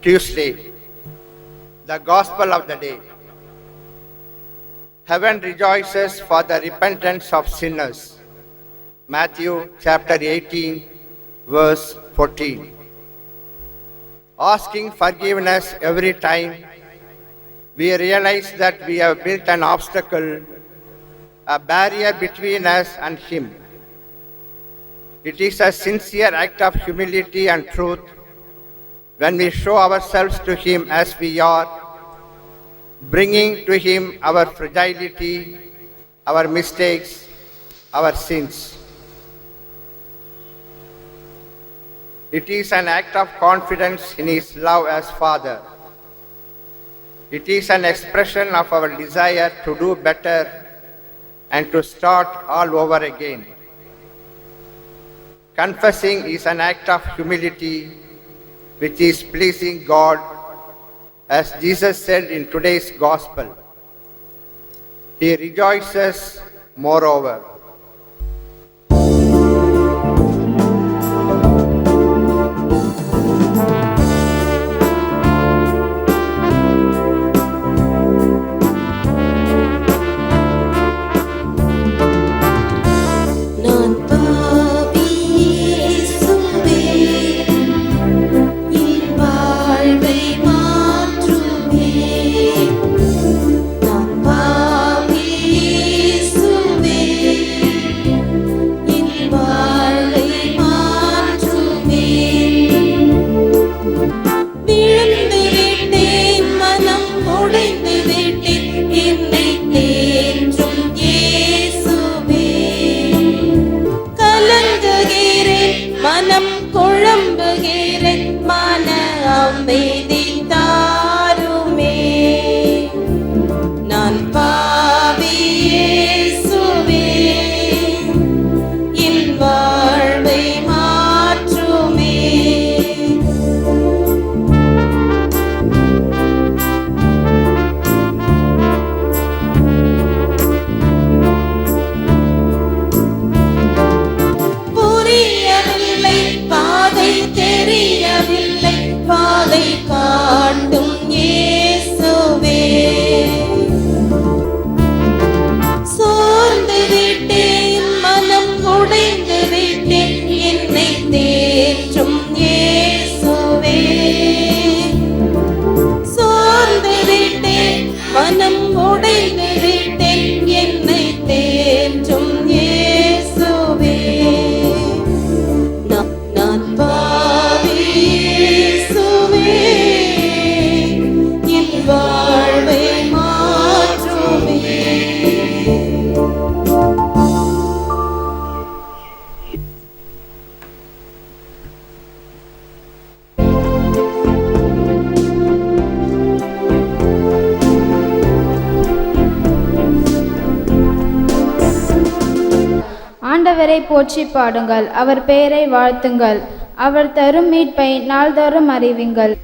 Tuesday, the Gospel of the day. Heaven rejoices for the repentance of sinners. Matthew chapter 18, verse 14. Asking forgiveness every time we realize that we have built an obstacle, a barrier between us and Him. It is a sincere act of humility and truth when we show ourselves to Him as we are, bringing to Him our fragility, our mistakes, our sins. It is an act of confidence in His love as Father. It is an expression of our desire to do better and to start all over again. Confessing is an act of humility which is pleasing God, as Jesus said in today's Gospel. He rejoices moreover. போற்றி பாடுங்கள். அவர் பெயரை வாழ்த்துங்கள். அவர் தரும் மீட்பை நாள்தோறும் அறிவிங்கள்.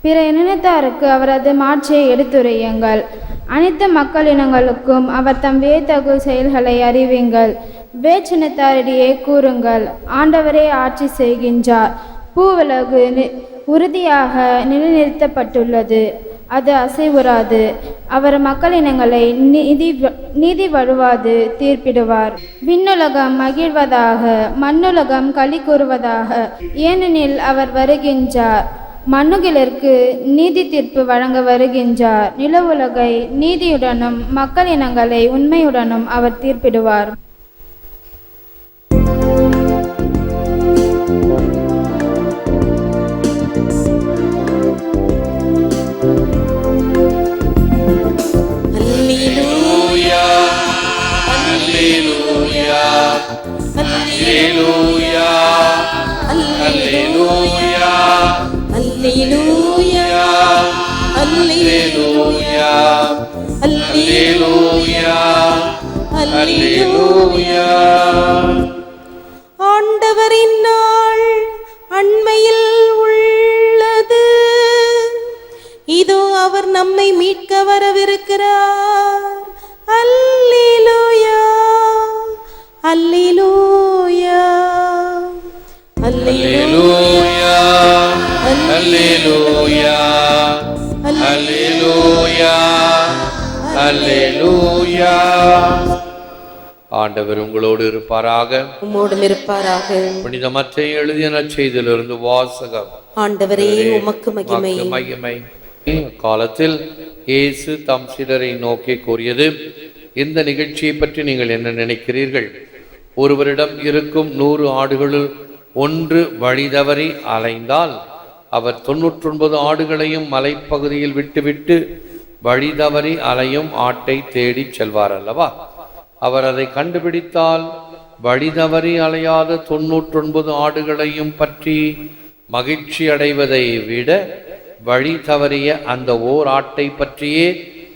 பிற இனத்தாருக்கு அவரது மாட்சியை எடுத்துரையுங்கள். அனைத்து மக்களினங்களுக்கும் அவர் தம் வியத்தகு செயல்களை அறிவிங்கள். வேச்சினத்தாரிடையே கூறுங்கள். ஆண்டவரே ஆட்சி செய்கின்றார். பூவுலகு நி- உறுதியாக நிலைநிறுத்தப்பட்டுள்ளது. அது அசைவுறாது. அவர் மக்களினங்களை நீதி வ- நீதி வழுவாது தீர்ப்பிடுவார். விண்ணுலகம் மகிழ்வதாக மண்ணுலகம் களி கூறுவதாக ஏனெனில் அவர் வருகின்றார். மண்ணுகிலிற்கு நீதி தீர்ப்பு வழங்க வருகின்றார். நிலவுலகை நீதியுடனும் மக்களினங்களை உண்மையுடனும் அவர் தீர்ப்பிடுவார். அவர் நம்மை மீட்க வரவிருக்கிறார். அல்லேலூயா. அல்லேலூயா. அல்லேலூயா. அல்லேலூயா. அல்லேலூயா. அல்லேலூயா. ஆண்டவர் உங்களோடு இருப்பாராக. உம்மோடும் இருப்பாராக. புனித மற்ற எழுதிய நற்செய்தியிலிருந்து வாசகம். ஆண்டவரே உமக்கு மகிமை. மகிமை. காலத்தில் இயேசு தம் சிலரை நோக்கி கூறியது இந்த நிகழ்ச்சியை பற்றி நீங்கள் என்ன நினைக்கிறீர்கள்? ஒருவரிடம் இருக்கும் நூறு ஆடுகளுள் ஒன்று வழிதவறி அலைந்தால் அவர் தொன்னூற்றொன்பது ஆடுகளையும் மலைப்பகுதியில் விட்டுவிட்டு வழிதவறி அலையும் ஆட்டை தேடிச் செல்வார் அல்லவா? அவர் அதை கண்டுபிடித்தால் வழிதவறி அலையாத தொன்னூற்றொன்பது ஆடுகளையும் பற்றி மகிழ்ச்சி அடைவதை விட வழி தவறிய அந்த ஓர் ஆட்டை பற்றியே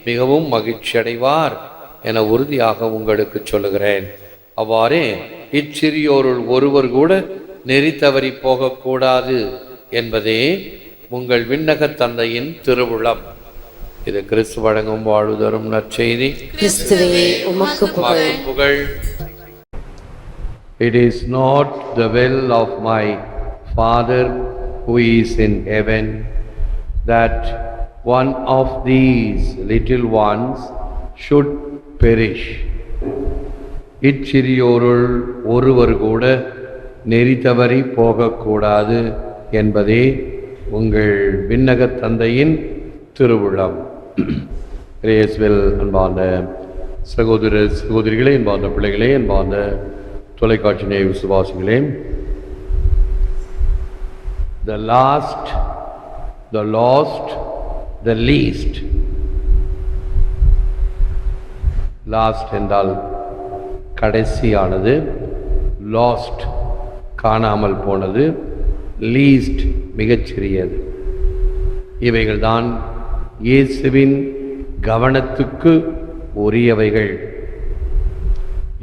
மிகவும் மகிழ்ச்சி அடைவார் என உறுதியாக உங்களுக்கு சொல்லுகிறேன். அவ்வாறே இச்சிறியோருள் ஒருவர் கூட நெறி தவறி போகக்கூடாது என்பதே உங்கள் விண்ணக தந்தையின் திருவுளம். இது கிறிஸ்து வழங்கும் வாழ்வுதரும் நற்செய்தி. புகழ். It is not the will of my Father who is in heaven. That one of these little ones should perish. இச்சிறியோருள் ஒருவர் கூட நெறி தவறி போகக்கூடாது என்பதே உங்கள் விண்ணகத் தந்தையின் திருவிழம் ரேஸ்வெல் அன்பான சகோதர சகோதரிகளே அன்பார்ந்த பிள்ளைகளே என்பார்ந்த தொலைக்காட்சி நேய விசுவாசிகளே the last the lost the least. Last என்றால் கடைசியானது லாஸ்ட் காணாமல் போனது லீஸ்ட் மிகச்சிறியது. இவைகள்தான் இயேசுவின் கவனத்துக்கு உரியவைகள்.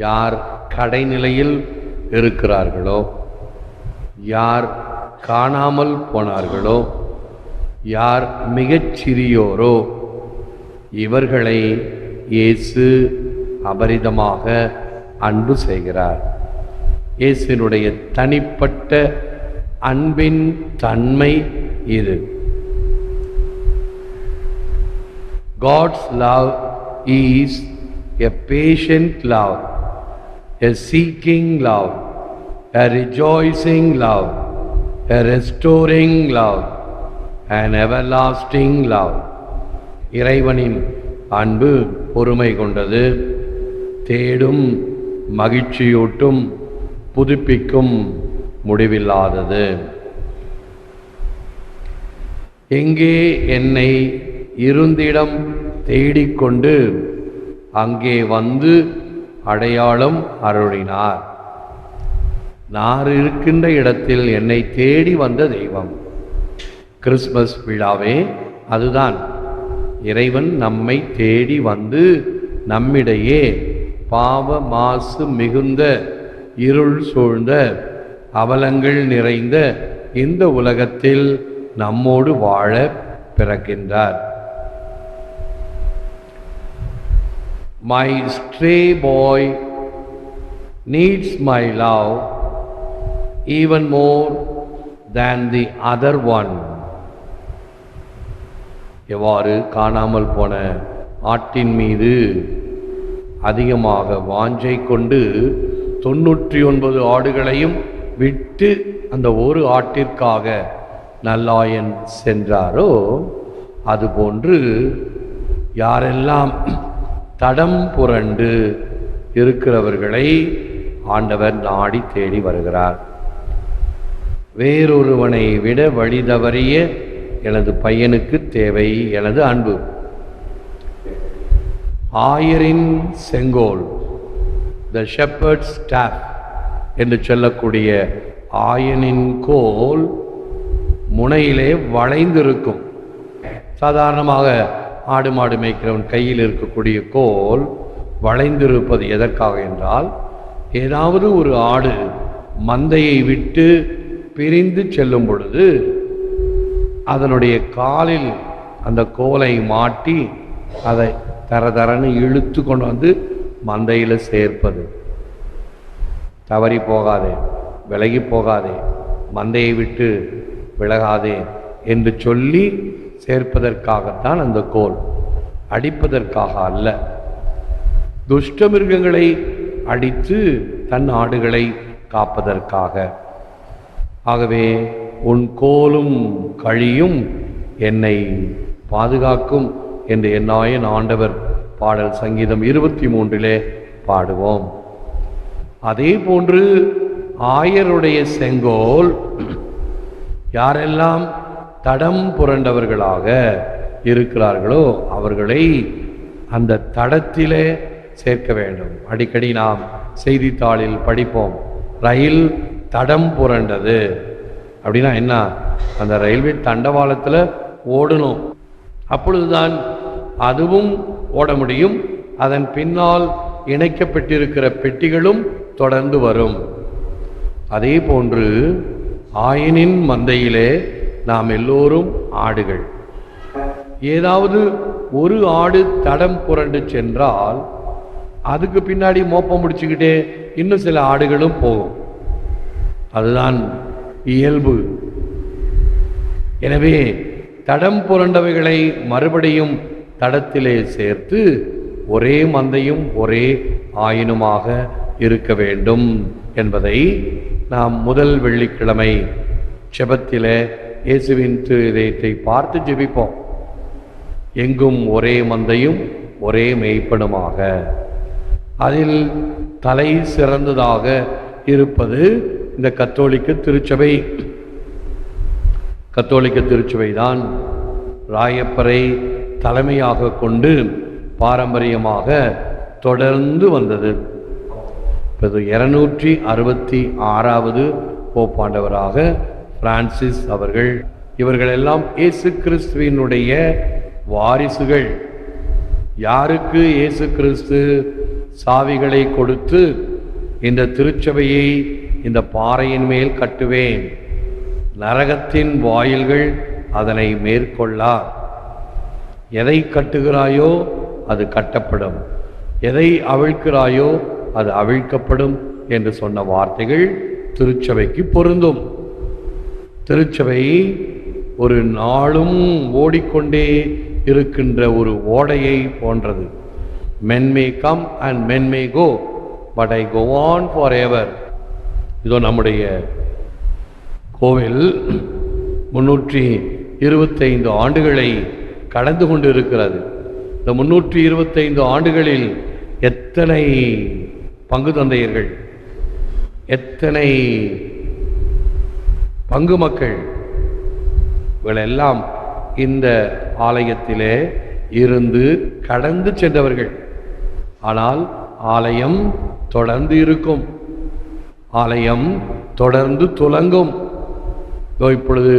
யார் கடைநிலையில் இருக்கிறார்களோ யார் காணாமல் போனார்களோ யார் மிகச் சிறியோரோ இவர்களை இயேசு அபரிதமாக அன்பு செய்கிறார் இயேசுனுடைய தனிப்பட்ட அன்பின் தன்மை இது God's love is a patient love a seeking love a rejoicing love a restoring love an everlasting love இறைவனின் அன்பு பொறுமை கொண்டது. தேடும் மகிழ்ச்சியூட்டும் புதுப்பிக்கும் முடிவில்லாதது. எங்கே என்னை இருந்திடம் தேடிக்கொண்டு அங்கே வந்து அடையாளம் அருளினார். நான் இருக்கின்ற இடத்தில் என்னை தேடி வந்த தெய்வம். கிறிஸ்மஸ் விழாவே அதுதான். இறைவன் நம்மை தேடி வந்து நம்மிடையே பாவ மாசு மிகுந்த இருள் சூழ்ந்த அவலங்கள் நிறைந்த இந்த உலகத்தில் நம்மோடு வாழ பிறக்கின்றார். My stray boy needs my love even more than the other one எவ்வாறு காணாமல் போன ஆட்டின் மீது அதிகமாக வாஞ்சை கொண்டு தொண்ணூற்றி ஒன்பது ஆடுகளையும் விட்டு அந்த ஒரு ஆட்டிற்காக நல்லாயன் சென்றாரோ அதுபோன்று யாரெல்லாம் தடம் புரண்டு இருக்கிறவர்களை ஆண்டவர் நாடி தேடி வருகிறார். வேறொருவனை விட வழி தவறிய எனது பையனுக்கு தேவை எனது அன்பு. ஆயரின் செங்கோல் த ஷெப்பர்ட் ஸ்டாஃப் என்று சொல்லக்கூடிய ஆயனின் கோல் முனையிலே வளைந்திருக்கும். சாதாரணமாக ஆடு மாடு மேய்க்கிறவன் கையில் இருக்கக்கூடிய கோல் வளைந்திருப்பது எதற்காக என்றால் ஏதாவது ஒரு ஆடு மந்தையை விட்டு பிரிந்து செல்லும் பொழுது அதனுடைய காலில் அந்த கோலை மாட்டி அதை தர தரன்னு இழுத்து கொண்டு வந்து மந்தையில் சேர்ப்பது. தவறி போகாதே விலகி போகாதே மந்தையை விட்டு விலகாதே என்று சொல்லி சேர்ப்பதற்காகத்தான் அந்த கோல். அடிப்பதற்காக அல்ல. துஷ்ட மிருகங்களை அடித்து தன் ஆடுகளை காப்பதற்காக. ஆகவே உன் கோலும் கழியும் என்னை பாதுகாக்கும் என்று என்னாயின் ஆண்டவர் பாடல் சங்கீதம் இருபத்தி மூன்றிலே பாடுவோம். அதே போன்று ஆயருடைய செங்கோல் யாரெல்லாம் தடம் புரண்டவர்களாக இருக்கிறார்களோ அவர்களை அந்த தடத்திலே சேர்க்க வேண்டும். அடிக்கடி நாம் செய்தித்தாளில் படிப்போம். ரயில் தடம் புரண்டது. அப்படின்னா என்ன? அந்த ரயில்வே தண்டவாளத்தில் ஓடணும். அப்பொழுதுதான் அதுவும் ஓட முடியும். அதன் பின்னால் இணைக்கப்பட்டிருக்கிற பெட்டிகளும் தொடர்ந்து வரும். அதே போன்று ஆயனின் மந்தையிலே நாம் எல்லோரும் ஆடுகள். ஏதாவது ஒரு ஆடு தடம் புரண்டு சென்றால் அதுக்கு பின்னாடி மோப்பம் முடிச்சுக்கிட்டே இன்னும் சில ஆடுகளும் போகும். அதுதான் இயல்பு. எனவே தடம் புரண்டவைகளை மறுபடியும் தடத்திலே சேர்த்து ஒரே மந்தையும் ஒரே ஆயினுமாக இருக்க வேண்டும் என்பதை நாம் முதல் வெள்ளிக்கிழமை செபத்தில் இயேசுவின் திரு இதயத்தை பார்த்து ஜெபிப்போம். எங்கும் ஒரே மந்தையும் ஒரே மெய்ப்பனுமாக. அதில் தலை சிறந்ததாக இருப்பது இந்த கத்தோலிக்க திருச்சபை கத்தோலிக்க திருச்சபை தான் ராயப்பரை தலைமையாக கொண்டு பாரம்பரியமாக தொடர்ந்து வந்தது. இப்போது இருநூற்றி அறுபத்தி ஆறாவது போப்பாண்டவராக பிரான்சிஸ் அவர்கள் இவர்களெல்லாம் இயேசு கிறிஸ்துவினுடைய வாரிசுகள். யாருக்கு இயேசு கிறிஸ்து சாவிகளை கொடுத்து இந்த திருச்சபையை இந்த பாறையின் மேல் கட்டுவேன். நரகத்தின் வாயில்கள் அதனை மேற்கொள்ளா. எதை கட்டுகிறாயோ அது கட்டப்படும். எதை அவிழ்க்கிறாயோ அது அவிழ்க்கப்படும் என்று சொன்ன வார்த்தைகள் திருச்சபைக்கு பொருந்தும். திருச்சபை ஒரு நாளும் ஓடிக்கொண்டே இருக்கின்ற ஒரு ஓடையை போன்றது. Men may come and men may go but I go on forever இதோ நம்முடைய கோவில் முன்னூற்றி இருபத்தைந்து ஆண்டுகளை கடந்து கொண்டு இருக்கிறது இந்த முன்னூற்றி இருபத்தைந்து ஆண்டுகளில் எத்தனை பங்கு தந்தையர்கள்? எத்தனை பங்கு மக்கள்? இவளெல்லாம் இந்த ஆலயத்திலே இருந்து கடந்து சென்றவர்கள். ஆனால் ஆலயம் தொடர்ந்து இருக்கும். ஆலயம் தொடர்ந்து துலங்கும். இப்பொழுது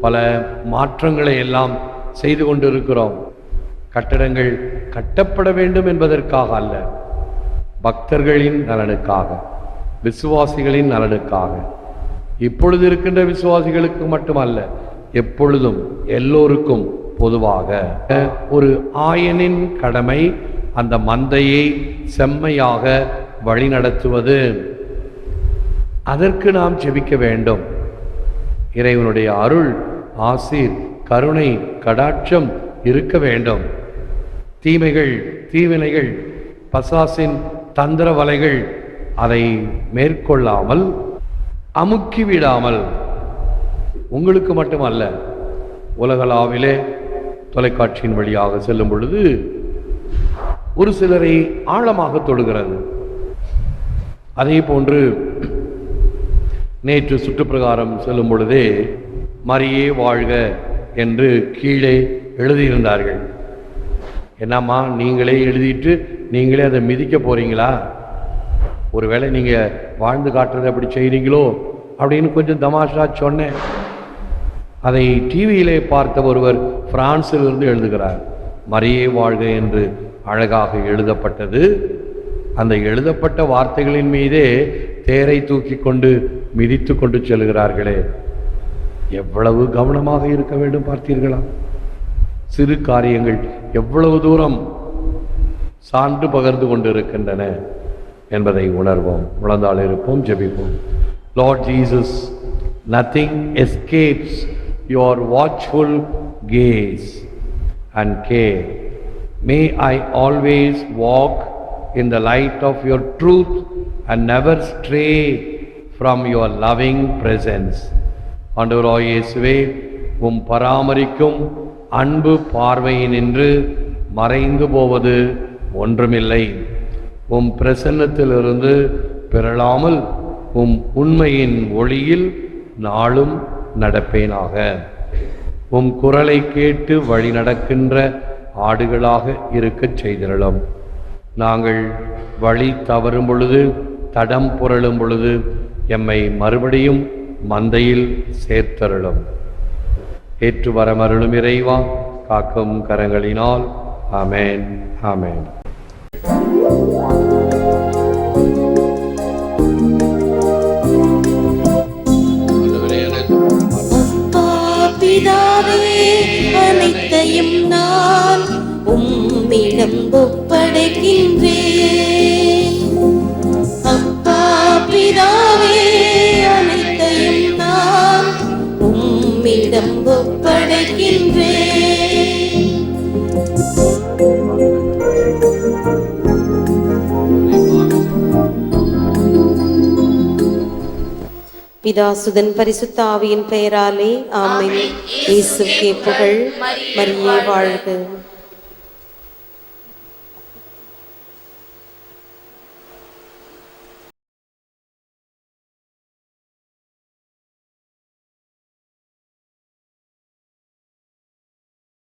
பல மாற்றங்களை எல்லாம் செய்து கொண்டிருக்கிறோம். கட்டடங்கள் கட்டப்பட வேண்டும் என்பதற்காக அல்ல. பக்தர்களின் நலனுக்காக விசுவாசிகளின் நலனுக்காக. இப்பொழுது இருக்கின்ற விசுவாசிகளுக்கு மட்டுமல்ல எப்பொழுதும் எல்லோருக்கும் பொதுவாக. ஒரு ஆயனின் கடமை அந்த மந்தையை செம்மையாக வழிநடத்துவது. அதற்கு நாம் ஜெபிக்க வேண்டும். இறைவனுடைய அருள் ஆசீர் கருணை கடாட்சம் இருக்க வேண்டும். தீமைகள் தீவினைகள் பசாசின் தந்திர வலைகள் அதை மேற்கொள்ளாமல் அமுக்கி விடாமல் உங்களுக்கு மட்டுமல்ல உலகளாவிலே தொலைக்காட்சியின் வழியாக செல்லும் பொழுது ஒரு சிலரை ஆழமாக தொடுகிறது. அதே போன்று நேற்று சுற்றுப்பிரகாரம் செல்லும் பொழுதே மரியே வாழ்க என்று கீழே எழுதியிருந்தார்கள். என்னம்மா நீங்களே எழுதிட்டு நீங்களே அதை மிதிக்க போறீங்களா? ஒருவேளை நீங்க வாழ்ந்து காட்டுறது அப்படி செய்கிறீங்களோ அப்படின்னு கொஞ்சம் தமாஷா சொன்னேன். அதை டிவியிலே பார்த்த ஒருவர் பிரான்சிலிருந்து எழுதுகிறார் மரியே வாழ்க என்று அழகாக எழுதப்பட்டது. அந்த எழுதப்பட்ட வார்த்தைகளின் மீதே தேரை தூக்கி கொண்டு மிதித்து கொண்டு செல்கிறார்களே. எவ்வளவு கவனமாக இருக்க வேண்டும் பார்த்தீர்களா? சிறு காரியங்கள் எவ்வளவு தூரம் சான்று பகர்ந்து கொண்டிருக்கின்றன என்பதை உணர்வோம். உணர்ந்தால் இருப்போம் ஜெபிப்போம். Lord Jesus nothing escapes your watchful gaze and care. May I always walk in the light of your truth and never stray from your loving presence. ஆண்டவராக இயேசுவே உம் பராமரிக்கும் அன்பு பார்வையினின்று மறைந்து போவது ஒன்றுமில்லை. உம் பிரசன்னத்திலிருந்து பிறழாமல் உம் உண்மையின் ஒளியில் நாளும் நடப்பேனாக. உம் குரலை கேட்டு வழி நடக்கின்ற ஆடுகளாக இருக்கச் செய்திரளும் நாங்கள் வழி தவறும் பொழுது தடம் புரளும் பொழுது எம்மை மறுபடியும் மந்தையில் சேர்த்தருளும். ஏற்று வரமருளும் இறைவா காக்கும் கரங்களினால். ஆமேன் ஆமேன். அப்பா அனைத்தையும் நான் உம்மிடம் ஒப்படைக்கின்றேன். அப்பா பிதா உம்மிடம் ஒப்படைக்கின்றேன் பிதாசுதன் பரிசுத்த ஆவியின் பெயராலே ஆமென். இயேசுக்கே புகழ் மரியே வாழ்க.